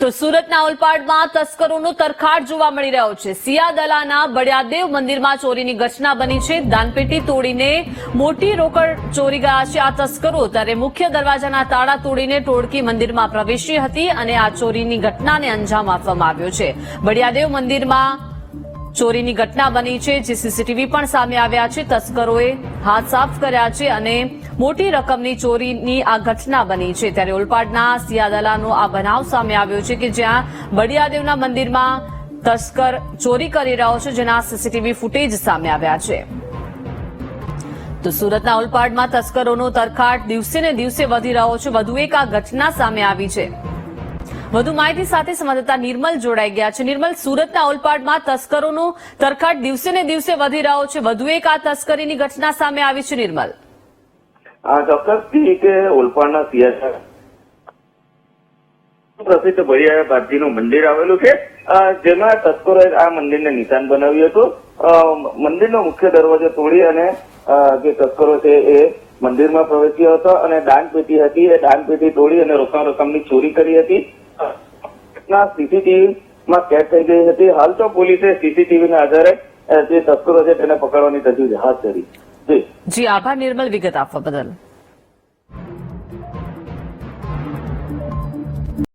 તો સુરતના ઓલપાડમાં તસ્કરોનો તરખાટ જોવા મળી રહ્યો છે. સિયાદલાના બળિયાદેવ મંદિરમાં ચોરીની ઘટના બની છે. દાનપેટી તોડીને મોટી રોકડ ચોરી ગયા છે. આ તસ્કરો ત્યારે મુખ્ય દરવાજાના તાળા તોડીને ટોળકી મંદિરમાં પ્રવેશી હતી અને આ ચોરીની ઘટનાને અંજામ આપવામાં આવ્યો છે. બળિયાદેવ મંદિરમાં ચોરીની ઘટના બની છે. જે સીસીટીવી પણ સામે આવ્યા છે. તસ્કરોએ હાથ સાફ કર્યા છે અને મોટી રકમની ચોરીની આ ઘટના બની છે. ત્યારે ઓલપાડના સિયાદલાનો આ બનાવ સામે આવ્યો છે કે જ્યાં બડિયાદેવના મંદિરમાં તસ્કર ચોરી કરી રહ્યો છે, જેના સીસીટીવી ફૂટેજ સામે આવ્યા છે. તો સુરતના ઓલપાડમાં તસ્કરોનો તરખાટ દિવસે ને દિવસે વધી રહ્યો છે. વધુ એક આ ઘટના સામે આવી છે. વધુ માહિતી સાથે સંવાદદાતા નિર્મલ જોડાઈ ગયા છે. નિર્મલ, સુરતના ઓલપાડમાં તસ્કરોનો તરખાટ દિવસે ને દિવસે વધી રહ્યો છે. વધુ એક આ તસ્કરીની ઘટના સામે આવી છે, નિર્મલ. આ ચોક્કસથી કે ઓલપાડના સિયાસર પ્રસિદ્ધ ભૈયા બાપજીનું મંદિર આવેલું છે. જેમાં તસ્કરોએ આ મંદિરને નિશાન બનાવ્યું હતું. મંદિરનો મુખ્ય દરવાજો તોડી અને જે તસ્કરો છે એ મંદિરમાં પ્રવેશ્યો હતો અને દાન પેટી હતી. એ દાન પેટી તોડી અને રોકાણ રકમની ચોરી કરી હતી. ના સીસીટીવી માં કેદ થઈ ગઈ હતી. હાલ તો પોલીસે સીસીટીવી ના આધારે જે તસ્કરો છે તેને પકડવાની તજવીજ હાથ ધરી. જી. આભાર નિર્મલ વિગત આપવા બદલ.